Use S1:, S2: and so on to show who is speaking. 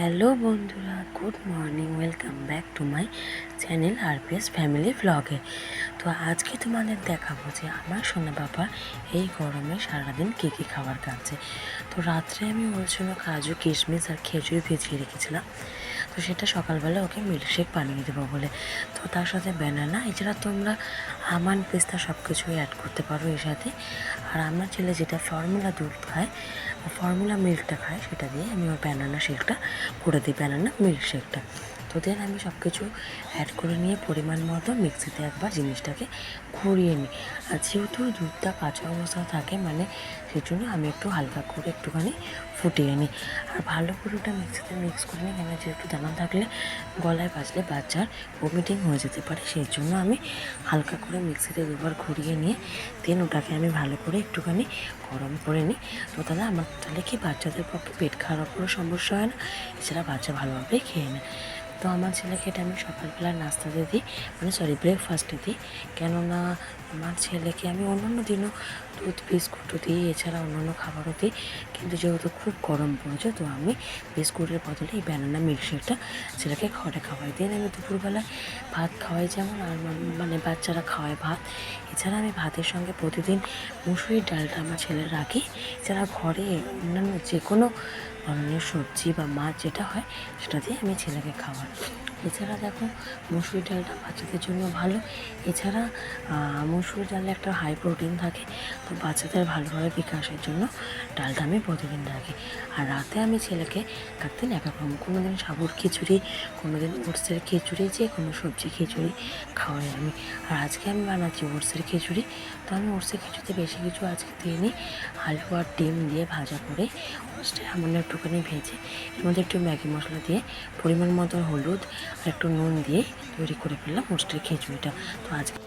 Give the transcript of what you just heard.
S1: Hello বন্ধুরা, good morning, welcome back to my channel RPS family ব্লগে তো আজকে তোমাদের দেখাবো যে আমার সোনা বাবা এই গরমে সারাদিন কী কী খাবার খাচ্ছে। তো রাত্রে আমি ওর জন্য কাজু, কিশমিশ আর খেজুর ভিজিয়ে রেখেছিলাম। সেটা সকালবেলা ওকে মিল্কশেক বানিয়ে দেবো বলে। তো তার সাথে ব্যানানা এছাড়া তোমরা আমান পেস্তা সব কিছুই অ্যাড করতে পারো এর সাথে। আর আমার ছেলে যেটা ফর্মুলা দুধ খায় ফর্মুলা মিল্কটা খায়, সেটা দিয়ে আমি ওর ব্যানানা শেকটা করে দিই ব্যানানা মিল্ক শেকটা তো দেন আমি সব কিছু অ্যাড করে নিয়ে পরিমাণ মতো মিক্সিতে একবার জিনিসটাকে ঘুরিয়ে নিই। আর যেহেতু দুধটা কাঁচা অবস্থা থাকে মানে সেই জন্য আমি একটু হালকা করে একটুখানি ফুটিয়ে নিই। আর ভালো করে ওটা মিক্সিতে মিক্স করে নিই কেন যেহেতু দানা থাকলে গলায় বাজলে বাচ্চার ভমিটিং হয়ে যেতে পারে সেই জন্য আমি হালকা করে মিক্সিতে দুবার ঘুরিয়ে নিয়ে দেন ওটাকে আমি ভালো করে একটুখানি গরম করে নিই। তো তাহলে আমার তাহলে কি বাচ্চাদের পক্ষে পেট খারাপ কোনো সমস্যা হয় না? এছাড়া বাচ্চা ভালোভাবেই খেয়ে নেয়। তো আমার ছেলেকে এটা আমি সকালবেলা নাস্তাতে দিই মানে সরি ব্রেকফাস্টে দিই। কেননা আমার ছেলেকে আমি অন্যান্য দিনও দুধ বিস্কুটও দিই, এছাড়া অন্যান্য খাবারও দিই। কিন্তু যেহেতু খুব গরম পড়েছে, তো আমি বিস্কুটের বদলে এই ব্যানানা মিল্কশেকটা ছেলেকে ঘরে খাওয়াই দিই। আমি দুপুরবেলায় ভাত খাওয়াই যেমন, আর মানে বাচ্চারা খাওয়ায় ভাত। এছাড়া আমি ভাতের সঙ্গে প্রতিদিন মুসুরির ডালটা আমার ছেলের রাখি। এছাড়া ঘরে অন্যান্য যে কোনো ধরনের সবজি বা মাছ যেটা হয়, সেটা দিয়ে আমি ছেলেকে খাওয়াই। এছাড়া দেখো, মুসুরি ডালটা বাচ্চাদের জন্য ভালো। এছাড়া মুসুরি ডালে একটা হাই প্রোটিন থাকে, তো বাচ্চাদের ভালোভাবে বিকাশের জন্য ডালটা আমি প্রতিদিন রাখি। আর রাতে আমি ছেলেকে একদিন এক রকম কোনো দিন সাবুর খিচুড়ি কোনো দিন ওটসের খিচুড়ি, যে কোনো সবজি খিচুড়ি খাওয়াই আমি। আর আজকে আমি বানাচ্ছি ওটসের খিচুড়ি। তো আমি ওটসের খিচুড়িতে বেশি কিছু আজকে দিইনি। আর ডিম দিয়ে ভাজা করে ওটসটা সামান্য একটুখানি ভেজে, এর মধ্যে একটু ম্যাগি মশলা দিয়ে পরিমাণ মতো হলুদ আর একটু নুন দিয়ে তৈরি করে ফেললাম ওটসের খিচুড়িটা। তো আজকে